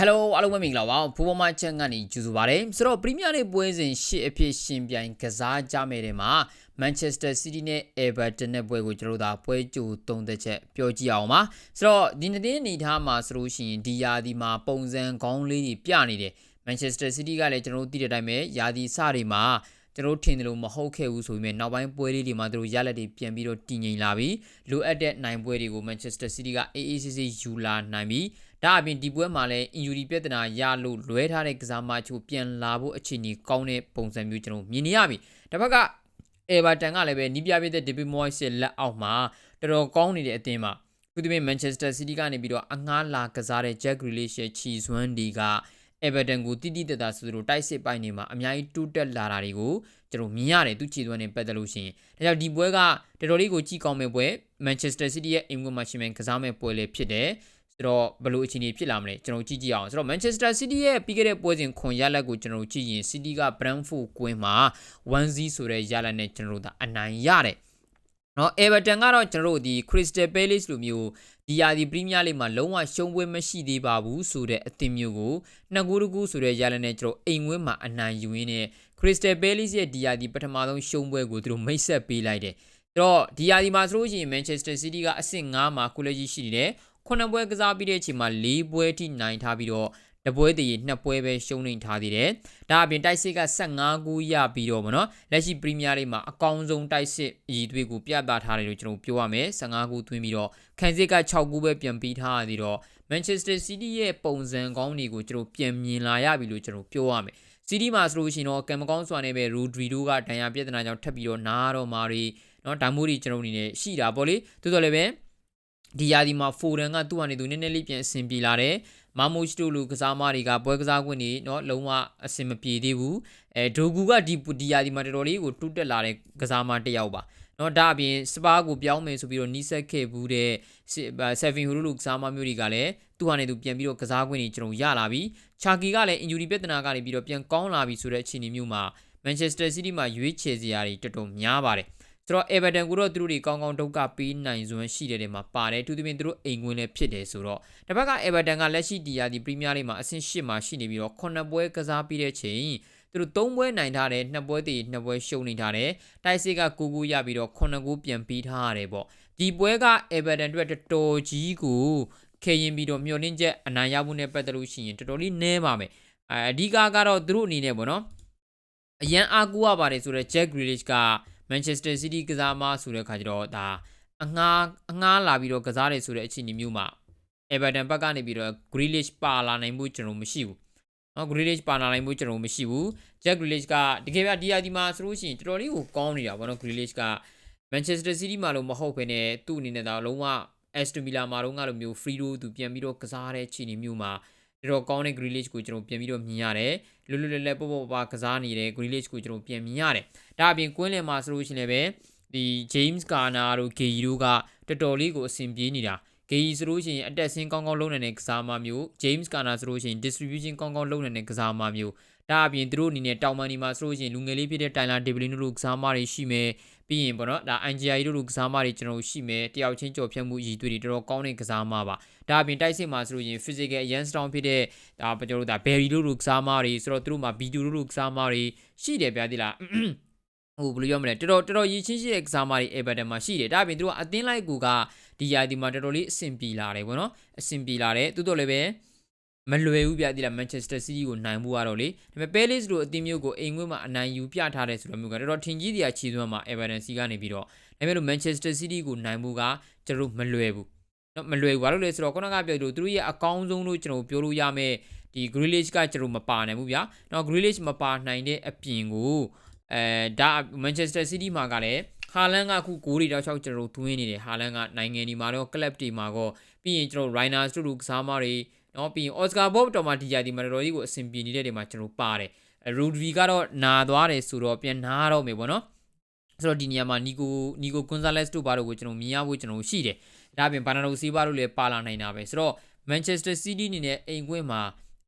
Hello အားလုံးပဲမင်္ဂလာပါဖိုးပေါ်မချက်ကနေကြိုဆိုပါရစေဆိုတော့ Premier League ပွဲစဉ်ရှစ်အဖြစ်ရှင်ပြိုင်ကစားကြမယ်တဲ့မှာ Manchester City နဲ့ Everton နဲ့ပွဲကိုကျွန်တော်တို့ဒါပွဲကြိုသုံးသက်ချက်ပြောကြည့်အောင်ပါဆိုတော့ဒီနေ့အနေထားမှာဆိုလို့ရှိရင်ဒီယာဒီမှာပုံစံကောင်းလေးတွေပြနေတယ် Manchester City ကလည်းကျွန်တော်တို့သိတဲ့အတိုင်းပဲယာဒီစတွေမှာကျွန်တော်ထင်တယ်လို့မဟုတ်ခဲ့ဘူးဆိုပေမဲ့နောက်ပိုင်းပွဲလေးတွေမှာသူတို့ရလက်တွေပြန်ပြီးတော့တည်ငြိမ်လာပြီးလိုအပ်တဲ့နိုင်ပွဲတွေကို Manchester City က AACC ယူလာနိုင်ပြီး ဒါအပြင်ဒီပွဲမှာလည်း injury ပြဿနာရလို့လွဲထားတဲ့ကစားမချို့ပြန်လာဖို့အခြေအနေကောင်းတဲ့ပုံစံမျိုးကျွန်တော်မြင်နေရပြီတစ်ဖက်က Everton ကလည်းပဲနီးပြပြတဲ့ David Moyes ရဲ့လက်အောက်မှာတော်တော်ကောင်းနေတဲ့အသင်းမှာခုဒီမဲ့ Manchester City ကနေပြီးတော့အငှားလာကစားတဲ့ Jack Grealish ရဲ့ချီစွမ်းဒီက Everton ကိုတိတိတတ်တာဆိုလို့တိုက်စစ်ပိုင်းနေမှာအများကြီးတိုးတက်လာတာတွေကိုကျွန်တော်မြင်ရတယ်သူချီသွန်းနေပတ်သက်လို့ရှိရင်ဒါကြောင့်ဒီပွဲကတော်တော်လေးကိုကြည့်ကောင်းမဲ့ပွဲ Manchester City ရဲ့အိမ်ကွင်းမှာရှင်မဲ့ကစားမဲ့ပွဲလေးဖြစ်တယ် ဆိုတော့ဘယ်လိုအခြေအနေဖြစ်လာမလဲကျွန်တော်ကြည့်ကြည့်အောင်ဆိုတော့ Manchester City ရဲ့ပြီးခဲ့တဲ့ပွဲစဉ်ခွန်ရလက်ကိုကျွန်တော်ကြည့်ရင် City က Brentford ကွင်းမှာ1-0ဆိုတဲ့ရလက်နဲ့ကျွန်တော်တို့အနိုင်ရတယ်နော် Everton ကတော့ကျွန်တော်တို့ဒီ Crystal Palace လိုမျိုးဒီယာဒီပရီးမီးယားလိမှာလုံးဝရှုံးပွဲမရှိသေးပါဘူးဆိုတဲ့အသင်းမျိုးကိုနှစ်ကူးတကူဆိုတဲ့ရလက်နဲ့ကျွန်တော်အိမ်ဝင်းမှာအနိုင်ယူရင်းနဲ့ Crystal Palace ရဲ့ဒီယာဒီပထမဆုံးရှုံးပွဲကိုသူတို့မိတ်ဆက်ပေးလိုက်တယ်။တော့ဒီယာဒီမှာဆိုလို့ရှိရင် Manchester City ကအဆင့်9မှာကိုလက်ကြီးရှိနေတယ်။ ခုနှစ်ပွဲကစားပြီးတဲ့အချိန်မှာ၄ပွဲထိနိုင်ထားပြီးတော့တပွဲတည်းနှစ်ပွဲပဲရှုံးနေထားသေးတယ်။ဒါအပြင်တိုက်စစ်က15ဂိုးရပြီးတော့ဗောနော်လက်ရှိပရီးမီးယားလိမှာအကောင်းဆုံးတိုက်စစ်အည်သွေးကိုပြသထားတယ်လို့ကျွန်တော်ပြောရမယ်။15ဂိုးသွင်းပြီးတော့ခံစစ်က6ဂိုးပဲပြန်ပြီးထားရသေးတော့ Manchester City ရဲ့ပုံစံကောင်းတွေကိုကျွန်တော်ပြန်မြင်လာရပြီလို့ကျွန်တော်ပြောရမယ်။ City မှာဆိုလို့ရှိရင်တော့ကံမကောင်းစွာနဲ့ပဲ Rodri တို့ကဒဏ်ရာပြဿနာကြောင့်ထပ်ပြီးတော့နားတော့မာတွေနော်ဒါမျိုးတွေကျွန်တော်အနေနဲ့ရှိတာပေါ့လေ။တိုးတော်လည်းပဲ ဒီယာဒီမှာဖိုရန်ကသူ့အနေနဲ့သူနည်းနည်းလေးပြန်အဆင်ပြေလာတယ်မာမိုချ်တို့လူကစားမတွေကပွဲကစားခွင့်နေเนาะလုံးဝအဆင်မပြေသေးဘူးအဲဒိုဂူကဒီဒီယာဒီမှာတော်တော်လေးကိုတူးတက်လာတဲ့ကစားမတစ်ယောက်ပါเนาะဒါအပြင်စပါးကိုပြောင်းမယ်ဆိုပြီးတော့နီးစက်ခဲ့ဘူးတဲ့ဆက်ဗင်ဟူလူလူကစားမမျိုးတွေကလည်းသူ့ဟာနဲ့သူပြန်ပြီးတော့ကစားခွင့်နေကျွန်တော်ရလာပြီချာကီကလည်း injury ပြဿနာကနေပြီးတော့ပြန်ကောင်းလာပြီဆိုတဲ့အခြေအနေမျိုးမှာ Manchester City မှာရွေးချယ်စရာတွေတော်တော်များပါတယ် ဆိုတော့ Everton ကိုတော့သူတို့တွေကောင်းကောင်းဒုက္ခပေးနိုင်စွမ်းရှိတဲ့နေရာမှာပါတယ်သူတို့ပြင်သူတို့အိမ်ဝင်လည်းဖြစ်တယ်ဆိုတော့တစ်ဖက်က Everton ကလက်ရှိဒီယာဒီ Premier League မှာအဆင့်၈မှာရှိနေပြီးတော့9ပွဲကစားပြီးတဲ့ချိန်သူတို့၃ပွဲနိုင်ထားတယ်2ပွဲတည်2ပွဲရှုံးနေထားတယ်တိုက်စစ်က9ဂိုးရပြီးတော့9ဂိုးပြန်ပြီးထားရတယ်ပေါ့ဒီပွဲက Everton အတွက်တော်တော်ကြီးကိုခေရင်ပြီးတော့မျောလင့်ချက်အနိုင်ရမှုနဲ့ပတ်သက်လို့ရှိရင်တော်တော်လေးနည်းပါမယ်အဓိကကတော့သူတို့အနေနဲ့ပေါ့နော်အရန်အားကိုးရပါတယ်ဆိုတော့ Jack Grealish က Manchester City ကစားမဆိုတဲ့ခါကျတော့ဒါအငှားအငှားလာပြီးတော့ကစားတယ်ဆိုတဲ့အခြေအနေမျိုးမှာ Everton ဘက်ကနေပြီးတော့ Grealish ပါလာနိုင်မှုကျွန်တော်မရှိဘူး။နော် Grealish ပါလာနိုင်မှုကျွန်တော်မရှိဘူး။ Jack Grealish ကတကယ်ပြဒီယာဒီမှာဆိုလို့ရှိရင်တော်တော်လေးကိုကောင်းနေတာပေါ့နော် Grealish က Manchester City မှာလို့မဟုတ်ဘဲနဲ့သူ့အနေနဲ့တော့လုံးဝ Aston Villa မှာတော့ငါလိုမျိုး free roll သူပြန်ပြီးတော့ကစားတဲ့အခြေအနေမျိုးမှာ တော်တော်ကောင်းတဲ့ Grealish ကိုကျွန်တော်ပြန်ပြီးတော့မြင်ရတယ်လွတ်လွတ်လပ်လပ်ပေါ့ပေါ့ပါကစားနေတဲ့ Grealish ကိုကျွန်တော်ပြန်မြင်ရတယ်ဒါအပြင်ကွင်းလယ်မှာဆိုလို့ရှိရင်လည်းပဲဒီ James Garner တို့ Gay တို့ကတော်တော်လေးကိုအဆင်ပြေနေတာ Gay ဆိုလို့ရှိရင်အတက်ဆင်းကောင်းကောင်းလုပ်နေတဲ့ကစားမမျိုး James Garner ဆိုလို့ရှိရင် distribution ကောင်းကောင်းလုပ်နေတဲ့ကစားမမျိုး ဒါအပြင်သူတို့အနေနဲ့တောင်မန်ဒီမှာဆိုလို့ရှိရင်လူငယ်လေးဖြစ်တဲ့တိုင်လာဒေဗလင်တို့ကစားမတွေရှိမယ်ပြီးရင်ပေါ့နော်ဒါ NGI တို့လိုကစားမတွေကျွန်တော်ရှိမယ်တယောက်ချင်းကြော်ဖြတ်မှုရည်သွေးတွေတော်တော်ကောင်းတဲ့ကစားမပါဒါအပြင်တိုက်စစ်မှာဆိုလို့ရင် physical အရန် strong ဖြစ်တဲ့ဒါကျွန်တော်တို့ဒါ berry တို့လိုကစားမတွေဆိုတော့သူတို့မှာ B2 တို့လိုကစားမတွေရှိတယ်ဗျာဒီလားဟိုဘယ်လိုပြောမလဲတော်တော်တော်တော်ရည်ချင်းရှိတဲ့ကစားမတွေ Everton မှာရှိတယ်ဒါအပြင်သူတို့အသင်းလိုက်ကူကဒီယာဒီမှာတော်တော်လေးအဆင်ပြေလာတယ်ပေါ့နော်အဆင်ပြေလာတယ်တိုးတော့လည်းပဲ မလွယ်ဘူးပြတိလား Manchester City ကိုနိုင်မှုကတော့လေဒါပေမဲ့ Palace လိုအသင်းမျိုးကိုအိမ်ငွေ့မှာအနိုင်ယူပြထားတယ်ဆိုတော့မျိုးကတော်တော်ထင်ကြီးစရာခြေစွမ်းမှာ Everton စီကနေပြီးတော့ဒါပေမဲ့လို့ Manchester City ကိုနိုင်မှုကကျွန်တော်မလွယ်ဘူးနော်မလွယ်ဘူးဘာလို့လဲဆိုတော့ခုနကပြောလို့သူတို့ရဲ့အကောင်းဆုံးလို့ကျွန်တော်ပြောလို့ရမယ်ဒီ Grealish ကကျွန်တော်မပါနိုင်ဘူးဗျာနော် Grealish မပါနိုင်တဲ့အပြင်ကိုအဲဒါ Manchester City မှာကလည်းဟာလန်ကအခုဂိုးတွေတောက်ချောက်ကျွန်တော်သွင်းနေတယ်ဟာလန်ကနိုင်ငံဒီမှာတော့ club တွေမှာတော့ပြီးရင်ကျွန်တော် Rhinos တို့လူကစားမတွေ နော်ပြီးရင် Oscar Bob တော်မှာဒီယာဒီမှာတော်တော်ကြီးကိုအဆင်ပြေနေတဲ့နေရာမှာကျွန်တော်ပါတယ် Rodri ကတော့နာသွားတယ်ဆိုတော့ပြန်နာတော့မယ်ပေါ့နော်ဆိုတော့ဒီနေရာမှာနီကိုနီကိုကွန်ဆာလက်စ်တို့ဘာလို့ကိုကျွန်တော်မြင်ရဖို့ကျွန်တော်ရှိတယ်ဒါအပြင်ဘာနာဒိုစီဘာတို့လည်းပါလာနိုင်တာပဲဆိုတော့ Manchester City အနေနဲ့အိမ်ခွင်းမှာ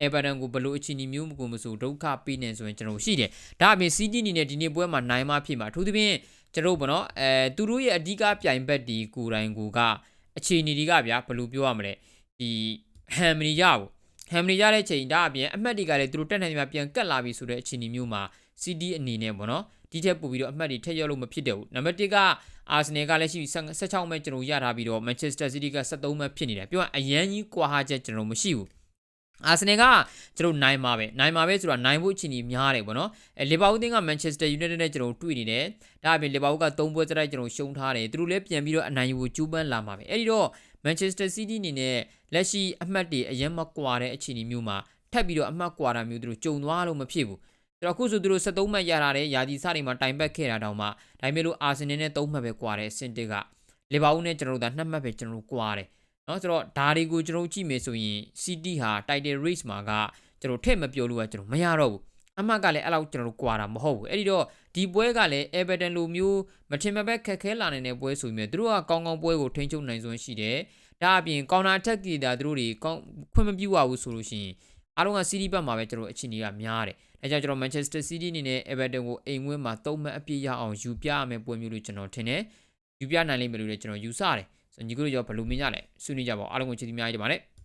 Everton ကိုဘလို့အချီနီမျိုးမကိုမဆိုဒုက္ခပေးနေဆိုရင်ကျွန်တော်ရှိတယ်ဒါအပြင် City အနေနဲ့ဒီနေ့ပွဲမှာနိုင်မှဖြစ်မှာအထူးသဖြင့်ကျွန်တော်ဗောနော်အဲသူတို့ရဲ့အဓိကပြိုင်ဘက်ဒီကိုယ်တိုင်ကိုကအခြေအနေတွေကဗျာဘယ်လိုပြောရမလဲဒီ ဟမ်မနီရဘူးဟမ်မလီရတဲ့ချိန်ဒါအပြင်အမှတ်တွေကလည်းသူတို့တက်နိုင်မှာပြန်ကတ်လာပြီဆိုတဲ့အခြေအနေမျိုးမှာ CD အနေနဲ့ပေါ့နော်ဒီထက်ပိုပြီးတော့အမှတ်တွေထက်ရောက်လို့မဖြစ်တဲ့ဘူးနံပါတ်1ကအာဆင်နယ်ကလည်းရှိ16မှတ်ကျွန်တော်ရထားပြီးတော့ Manchester City က73မှတ်ဖြစ်နေတယ်ပြောရင်အရန်ကြီးကွာဟာချက်ကျွန်တော်မရှိဘူးအာဆင်နယ်ကကျွန်တော်နိုင်မှာပဲနိုင်မှာပဲဆိုတာနိုင်ဖို့အခြေအနေများတယ်ပေါ့နော်အဲလီဗာပူးတင်းကမန်ချက်စတာယူနိုက်တက်နဲ့ကျွန်တော်တွေ့နေတယ်ဒါအပြင်လီဗာပူးက3ပွဲစတိုက်ကျွန်တော်ရှုံးထားတယ်သူတို့လည်းပြန်ပြီးတော့အနိုင်ယူဖို့ကြိုးပမ်းလာမှာပဲအဲ့ဒီတော့ မန်ချက်စတာစီးတီးအနေနဲ့လက်ရှိအမှတ်တွေအရင်မကွာတဲ့အခြေအနေမျိုးမှာထပ်ပြီးတော့အမှတ်ကွာတာမျိုးသူတို့ကြုံသွားလို့မဖြစ်ဘူးဆိုတော့အခုဆိုသူတို့73မှတ်ရတာတဲ့ယာဒီစတွေမှာတိုင်ပတ်ခဲ့တာတောင်မှဒါပေမဲ့လို့အာဆင်နယ်နဲ့3မှတ်ပဲကွာတယ်အဆင့်1ကလီဗာပူးနဲ့ကျွန်တော်တို့က2မှတ်ပဲကျွန်တော်တို့ကွာတယ်နော်ဆိုတော့ဒါတွေကိုကျွန်တော်ကြည့်မယ်ဆိုရင် City ဟာ Title Race မှာကကျွန်တော်ထည့်မပြောလို့ကကျွန်တော်မရတော့ဘူး အမှတ်ကလည်းအဲ့လောက်ကျွန်တော်တို့ကွာတာမဟုတ်ဘူးအဲ့ဒီတော့ဒီပွဲကလည်း Everton လိုမျိုးမထင်မှတ်ပဲခက်ခဲလာနေတဲ့ပွဲဆိုပြီးမြဲသူတို့ကကောင်းကောင်းပွဲကိုထိန်းချုပ်နိုင်စွမ်းရှိတယ်ဒါအပြင် counter attack တွေဒါသူတို့တွေကောင်းခွင့်မပြုရဘူးဆိုလို့ရှိရင်အားလုံးက City ဘက်မှာပဲကျွန်တော်အခြေအနေကများတယ်ဒါကြောင့်ကျွန်တော် Manchester City အနေနဲ့ Everton ကိုအိမ်ဝင်းမှာ၃မှတ်အပြည့်ရအောင်ယူပြရမယ်ပွဲမျိုးလို့ကျွန်တော်ထင်တယ်ယူပြနိုင်လိမ့်မယ်လို့လည်းကျွန်တော်ယူဆတယ်ဆိုညီကိုတို့ရောဘယ်လိုမြင်ကြလဲဆွေးနွေးကြပါဦးအားလုံးကိုချစ်သီးများကြီးတင်ပါတယ်